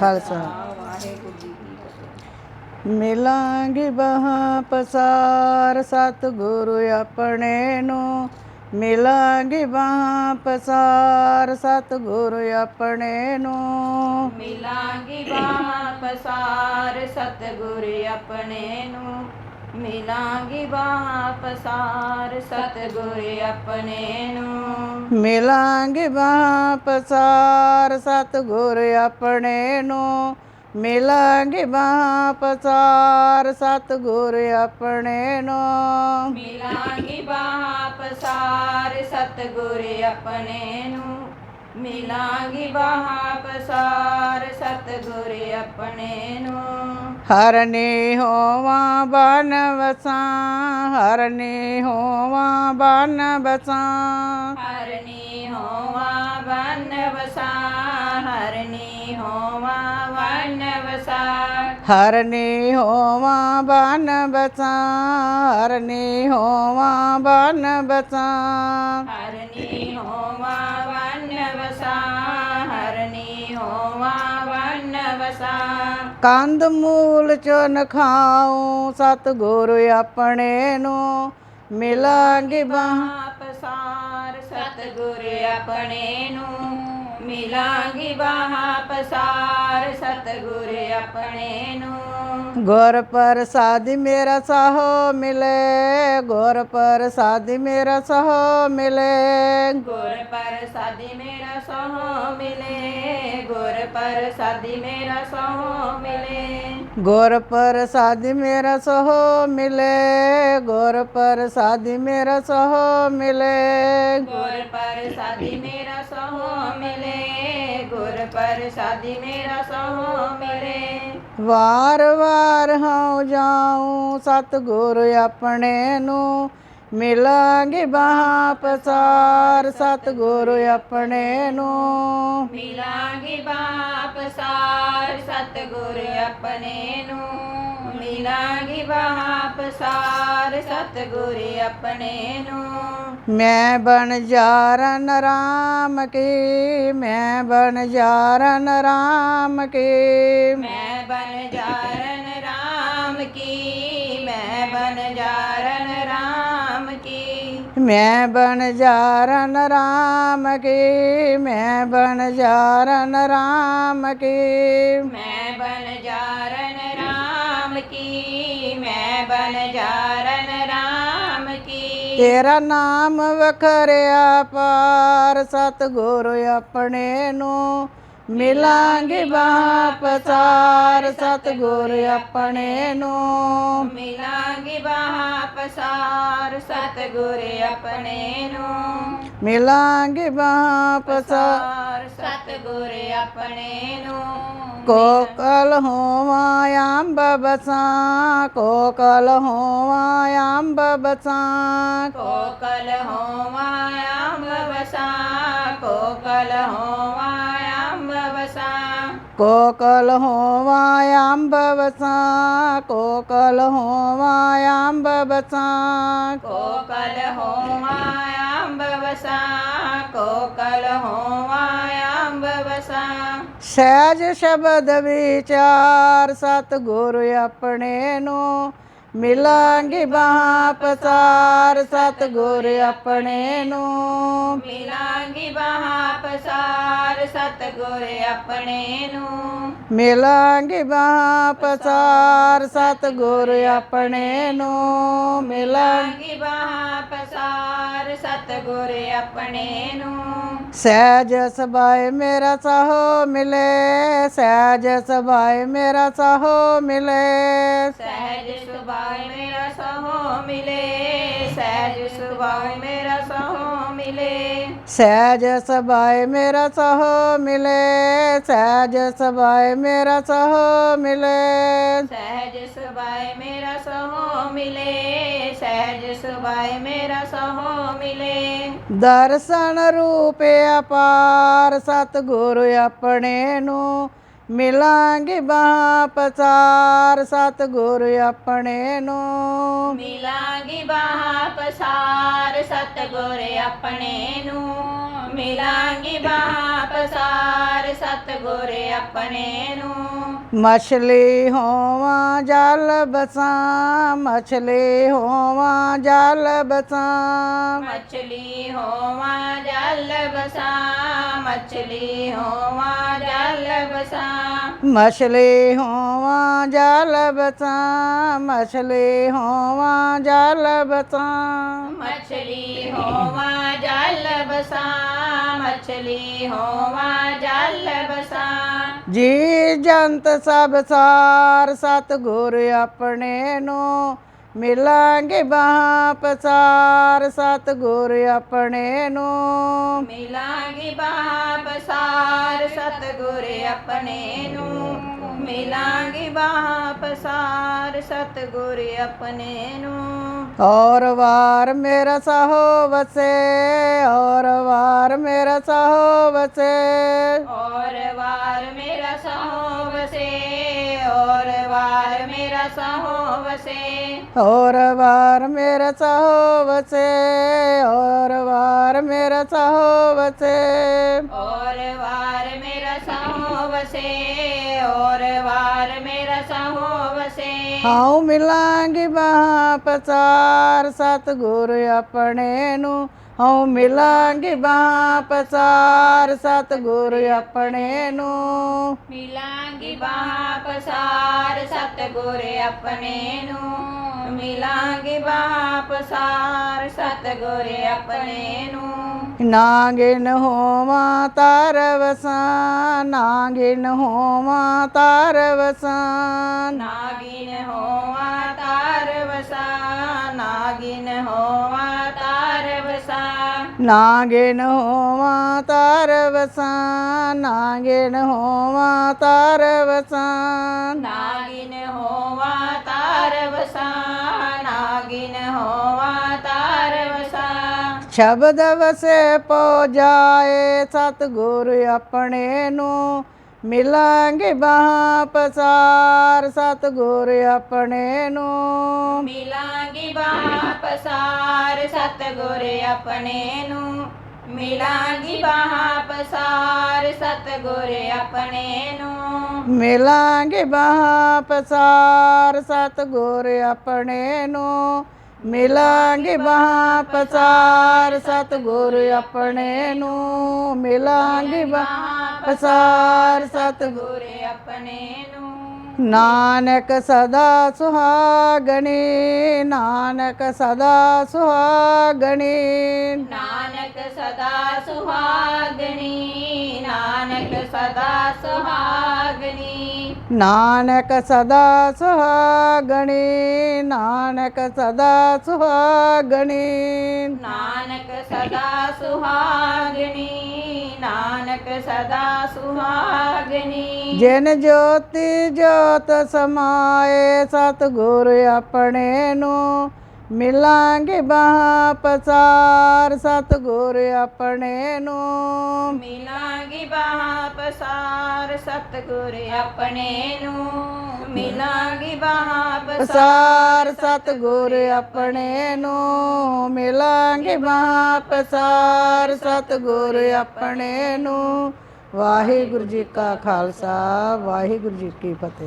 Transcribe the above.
ਖਾਲਸਾ। ਵਾਹਿਗੁਰੂ ਜੀ ਕੀ ਫਤਿਹ ਮਿਲਾਂਗੇ ਬਾਹਾਂ ਪਸਾਰ ਸਤਿਗੁਰੂ ਆਪਣੇ ਨੂੰ। ਮਿਲਾਂਗੇ ਬਾਹਾਂ ਪਸਾਰ ਸਤਿਗੁਰੂ ਆਪਣੇ ਨੂੰ। ਮਿਲਾਂਗੀ ਬਾਹਾਂ ਪਸਾਰ ਸਤਿਗੁਰ ਆਪਣੇ ਨੂੰ। ਮਿਲਾਂਗੀ ਬਾਹਾਂ ਪਸਾਰ ਸਤਿਗੁਰ ਆਪਣੇ ਨੂੰ। ਮਿਲਾਂਗੇ ਬਾਹਾਂ ਪਸਾਰ ਸਤਿਗੁਰੂ ਆਪਣੇ ਨੂੰ। ਮਿਲਾਂਗੇ ਬਾਹਾਂ ਪਸਾਰ ਸਤਿਗੁਰੂ ਆਪਣੇ ਨੂੰ। ਮਿਲਾਂਗੀ ਬਾਹਾਂ ਪਸਾਰ ਸਤਿਗੁਰ ਆਪਣੇ ਨੂੰ। ਮਿਲਾਂਗੀ ਬਾਹਾਂ ਪਸਾਰ ਸਤਿਗੁਰ ਆਪਣੇ ਨੂੰ। ਹਰਨੇ ਹੋਵਾਂ ਬਨ ਵਸਾਂ ਹਰਨੇ ਹੋਵਾਂ ਬਨ ਵਸਾਂ ਹਰਨੀ ਹੋਵਾ ਵਨ ਵਸਾ ਹਰਨੀ ਹੋਵਾ ਵਨ ਵਸਾ ਹਰਨੇ ਹੋਵਾਂ ਬਨ ਵਸਾਂ ਹਰਨੇ ਹੋਵਾਂ ਬਨ ਵਸਾਂ ਹਰਨੀ ਹੋਵਾ ਵਸਾ ਹਰਨੀ ਹੋਵਾ ਵਨ ਵਸਾ। ਕੰਦ ਮੂਲ ਚਨ ਖਾਉ ਸਤਿਗੁਰੂ ਆਪਣੇ ਨੂੰ। ਮਿਲਾਂਗੇ ਬਾਹਾਂ। ਪਸਾਰ ਸਤਿਗੁਰ ਆਪਣੇ ਨੂੰ। ਮਿਲਾਂਗੀ ਬਾਹਾਂ ਪਸਾਰ ਸਤਿਗੁਰ ਆਪਣੇ ਨੂੰ। ਗੁਰ ਪ੍ਰਸਾਦਿ ਮੇਰਾ ਸਾਹੋ ਮਿਲੇ ਗੁਰ ਪ੍ਰਸਾਦਿ ਮੇਰਾ ਸਾਹੋ ਮਿਲੇ। ਗੁਰ ਪ੍ਰਸਾਦੀ ਮੇਰਾ ਸੋਹ ਮਿਲੇ ਗੁਰ ਪ੍ਰਸਾਦੀ ਮੇਰਾ ਸੋਹ ਮਿਲੇ। ਗੁਰ ਪ੍ਰਸਾਦਿ ਮੇਰਾ ਸਾਹੋ ਮਿਲੇ ਗੁਰ ਪ੍ਰਸਾਦਿ ਮੇਰਾ ਸਾਹੋ ਮਿਲੇ। ਗੁਰ ਪ੍ਰਸਾਦੀ ਮੇਰਾ ਸੋਹ ਗੁਰ ਪ੍ਰਸਾਦੀ ਮੇਰਾ ਸੋਹ ਮਿਲੇ ਵਾਰ ਵਾਰ ਹਉ ਜਾਉ ਸਤਿਗੁਰ ਆਪਣੇ ਨੂੰ ਮਿਲਾਂਗੇ ਬਾਹਾਂ ਪਸਾਰ ਸਤਿਗੁਰ ਆਪਣੇ ਨੂੰ। ਮਿਲਾਂਗੇ ਬਾਪ ਸਾਰ ਸਤਿਗੁਰ ਆਪਣੇ ਨੂੰ। ਮਿਲਾਂਗੇ ਬਾਪ ਸਾਰ ਸਤਿਗੁਰ ਆਪਣੇ ਨੂੰ। ਮੈਂ ਬਨ ਜਾਰਨ ਰਾਮ ਕੀ ਮੈਂ ਬਨ ਜਾਰਨ ਰਾਮ ਕੀ। ਮੈਂ ਬਨ ਜਾਰਨ ਰਾਮ ਕੀ ਮੈਂ ਬਨ ਜਾਰਨ ਮੈਂ ਬਨ ਜਾਰਨ ਰਾਮ ਕੀ ਮੈਂ ਬਨ ਜਾਰਨ ਰਾਮ ਕੀ। ਮੈਂ ਬਨ ਜਾਰਨ ਰਾਮ ਕੀ ਮੈਂ ਬਨ ਜਾਰਨ ਰਾਮ ਕੀ। ਤੇਰਾ ਨਾਮ ਵਖਰਿਆ ਪਾਰ ਸਤਿਗੁਰ ਆਪਣੇ ਨੂੰ ਮਿਲਾਂਗੇ ਬਾਹਾਂ ਪਸਾਰ ਸਤਿਗੁਰ ਆਪਣੇ ਨੂੰ। ਮਿਲਾਂਗੇ ਬਾਹਾਂ ਪਸਾਰ ਸਤਿਗੁਰ ਆਪਣੇ ਨੂੰ। ਮਿਲਾਂਗੇ ਬਾਹਾਂ ਪਸਾਰ ਸਾਰ ਸਤਿਗੁਰ ਆਪਣੇ ਨੂੰ। ਕੋਕਲ ਹੋਵਾਂ ਅੰਬ ਬਸਾਂ ਕੋਕਲ ਹੋਵਾਂ ਅੰਬ ਬਸਾਂ। ਕੋਕਲ ਹੋਵਾ ਅੰਬ ਵਸਾ ਕੋਕਲ ਹੋਵਾ ਕੋਕਲ ਹੋਵਾਂ ਅੰਬ ਬਸਾਂ ਕੋਕਲ ਹੋਵਾਂ ਅੰਬ ਬਸਾਂ। ਕੋਕਲ ਹੋਵਾ ਅੰਬ ਵਸਾ ਕੋਕਲ ਹੋਵਾ ਅੰਬ ਵਸਾ ਸਹਿਜ ਸ਼ਬਦ ਵਿਚਾਰ ਸਤਿਗੁਰ ਆਪਣੇ ਨੂੰ ਮਿਲਾਂਗੇ ਬਾਹਾਂ ਪਸਾਰ ਸਤਿਗੁਰ ਆਪਣੇ ਨੂੰ। ਮਿਲਾਂਗੀ ਬਾਹਾਂ ਪਸਾਰ ਸਤਿਗੁਰ ਆਪਣੇ ਨੂੰ। ਮਿਲਾਂਗੇ ਬਾਹਾਂ ਪਸਾਰ ਸਤਿਗੁਰ ਆਪਣੇ ਨੂੰ। ਮਿਲਾਂ ਮਿਲਾਂਗੀ ਬਾਹਾਂ ਪਸਾਰ ਸਤਿਗੁਰ ਆਪਣੇ ਨੂੰ। ਸਹਿਜ ਸਬਾਏ ਮੇਰਾ ਸਾਹੋ ਮਿਲੇ ਸਹਿਜ ਸਬਾਏ ਮੇਰਾ ਸਾਹੋ ਮਿਲੇ। ਸਹਿਜ ਸੁਭਾਏ ਮੇਰਾ ਸਹੋ ਮਿਲੇ ਸਹਿਜ ਸੁਭਾਏ ਮੇਰਾ ਸਹੋ ਮਿਲੇ। ਸਹਿਜ ਸਬਾਏ ਮੇਰਾ ਸਾਹੋ ਮਿਲੇ। ਸਹਿਜ ਸਬਾਏ ਮੇਰਾ ਸਾਹੋ ਮਿਲੇ। ਸਹਿਜ ਸੁਭਾਏ ਮੇਰਾ ਸਹੋ ਮਿਲੇ। ਸਹਿਜ ਸੁਭਾਏ ਮੇਰਾ ਸਹੋ ਮਿਲੇ। ਦਰਸ਼ਨ ਰੂਪ ਅਪਾਰ ਸਤਿਗੁਰ ਆਪਣੇ ਨੂੰ ਮਿਲਾਂਗੇ ਬਾਹਾਂ ਪਸਾਰ ਸਤਿਗੁਰ ਆਪਣੇ ਨੂੰ। ਮਿਲਾਂਗੀ ਬਾਹਾਂ ਪਸਾਰ ਸਤਗੁਰ ਆਪਣੇ ਨੂੰ। ਮਿਲਾਂਗੀ ਬਾਹਾਂ ਪਸਾਰ ਸਤਗੁਰ ਆਪਣੇ ਨੂੰ। ਮਛਲੀ ਹੋਵਾਂ ਜਲ ਬਸਾਂ ਮਛਲੀ ਹੋਵਾਂ ਜਲ ਬਸਾਂ। ਮਛਲੀ ਹੋਵਾਂ ਜਲ ਬਸਾ ਮਛਲੀ ਹੋਵਾਂ ਬਸਾ ਮਛਲੀ ਹੋਵਾਂ ਜਲ ਬਸਾਂ ਮਛਲੀ ਹੋਵਾਂ ਜਲ ਬਸਾਂ ਮਛਲੀ ਹੋਵਾਂ ਜਲ ਬਸਾ ਮਛਲੀ ਹੋਵਾਂ ਜਲ ਬਸਾ ਜੀ ਜੰਤ ਸਭ ਸਾਰ ਸਤਿਗੁਰ ਆਪਣੇ ਨੂੰ ਮਿਲਾਂਗੇ ਬਾਹਾਂ ਪਸਾਰ ਸਤਿਗੁਰ ਆਪਣੇ ਨੂੰ। ਮਿਲਾਂਗੀ ਬਾਹਾਂ ਪਸਾਰ ਸਤਗੁਰ ਆਪਣੇ ਨੂੰ। ਮਿਲਾਂਗੀ ਬਾਹਾਂ ਪਸਾਰ ਸਤਗੁਰ ਆਪਣੇ ਨੂੰ। ਔਰ ਵਾਰ ਮੇਰਾ ਸਹੋ ਵਸੇ ਔਰ ਵਾਰ ਮੇਰਾ ਸਹੋ ਵਸੇ। ਔਰ ਵਾਰ ਮੇਰਾ ਸਹੋ ਵਸੇ ਔਰ ਵਾਰ ਮੇਰਾ ਸਹੋ ਵਸੇ। ਔਰ ਵਾਰ ਮੇਰਾ ਸਹੋ ਵਸੇ ਔਰ ਵਾਰ ਮੇਰਾ ਸਹੋ ਵਸੇ। ਔਰ ਵਾਰ ਮੇਰਾ ਵਸੇ ਔਰ ਵਾਰ ਮੇਰਾ ਸਹੋ ਵਸੇ ਹਾਉ ਮਿਲਾਂਗੇ ਬਾਹਾਂ ਪਸਾਰ ਸਤਿਗੁਰ ਆਪਣੇ ਨੂੰ। ਹਾਉ ਮਿਲਾਂਗੇ ਬਾਹਾਂ ਪਸਾਰ ਸਤਿਗੁਰ ਆਪਣੇ ਨੂੰ। ਮਿਲਾਂਗੀ ਬਾਹਾਂ ਪਸਾਰ ਸਤਗੁਰ ਆਪਣੇ ਨੂੰ। ਮਿਲਾਂਗੀ ਬਾਹਾਂ ਪਸਾਰ ਸਤਗੁਰ ਆਪਣੇ ਨੂੰ। ਨਾਗਿਨ ਹੋਵਾਂ ਤਰਵਸਾਂ ਨਾਗਿਨ ਹੋਵਾਂ ਤਰਵਸਾਂ ਨਾਗਿਨ ਹੋਵਾਂ ਤਰਵਸਾਂ ਨਾਗਿਨ ਹੋਵਾਂ ਤਰਵਸਾਂ ਨਾਗਿਨ ਹੋਵਾਂ ਤਰਵਸਾਂ ਨਾਗਿਨ ਹੋਵਾਂ ਤਰਵਸਾਂ ਨਾਗਿਨ ਹੋਵਾਂ ਤਰਵਸਾਂ ਨਾਗਿਨ ਹੋਵਾਂ ਸ਼ਬਦ ਵਸੇ ਪੋ ਜਾਏ ਸਤਿਗੁਰ ਆਪਣੇ ਨੂੰ ਮਿਲਾਂਗੇ ਬਾਹਾਂ ਪਸਾਰ ਸਤਿਗੁਰ ਆਪਣੇ ਨੂੰ ਮਿਲਾਂਗੀ ਬਾਹਾਂ ਪਸਾਰ ਸਤਗੁਰ ਆਪਣੇ ਨੂੰ ਮਿਲਾਂਗੀ ਬਾਹਾਂ ਪਸਾਰ ਸਤਗੁਰ ਆਪਣੇ ਨੂੰ ਮਿਲਾਂਗੇ ਬਾਹਾਂ ਪਸਾਰ ਸਤਿਗੁਰ ਆਪਣੇ ਨੂੰ ਮਿਲਾਂਗੇ ਬਾਹਾਂ ਪਸਾਰ ਸਤਿਗੁਰ ਆਪਣੇ ਨੂੰ। ਮਿਲਾਂਗੇ ਬਾਹਾਂ ਪਸਾਰ ਸਤਿਗੁਰ ਆਪਣੇ ਨੂੰ। ਨਾਨਕ ਸਦਾ ਸੁਹਾਗਣੇ, ਨਾਨਕ ਸਦਾ ਸੁਹਾਗਣੇ। ਨਾਨਕ ਸਦਾ ਸੁਹਾਗਣੀ, ਨਾਨਕ ਸਦਾ ਸੁਹਾਗਣੀ। ਨਾਨਕ ਸਦਾ ਸੁਹਾਗਣੀ ਨਾਨਕ ਸਦਾ ਸੁਹਾਗਣੀ। ਨਾਨਕ ਸਦਾ ਸੁਹਾਗਣੀ ਨਾਨਕ ਸਦਾ ਸੁਹਾਗਣੀ। ਜਿਨ ਜੋਤੀ ਜੋਤ ਸਮਾਏ ਸਤਿਗੁਰ ਆਪਣੇ ਨੂੰ ਮਿਲਾਂਗੇ ਬਾਹਾਂ ਪਸਾਰ ਸਤਿਗੁਰ ਆਪਣੇ ਨੂੰ। ਮਿਲਾਂਗੀ ਬਾਹਾਂ ਪਸਾਰ ਸਤਗੁਰ ਆਪਣੇ ਨੂੰ। ਮਿਲਾਂਗੀ ਬਾਹਾਂ ਪਸਾਰ ਸਤਿਗੁਰ ਆਪਣੇ ਨੂੰ। ਮਿਲਾਂਗੇ ਬਾਹਾਂ ਪਸਾਰ ਸਤਿਗੁਰ ਆਪਣੇ ਨੂੰ। ਵਾਹਿਗੁਰੂ ਜੀ ਕਾ ਖਾਲਸਾ ਵਾਹਿਗੁਰੂ ਜੀ ਕੀ ਫਤਿਹ।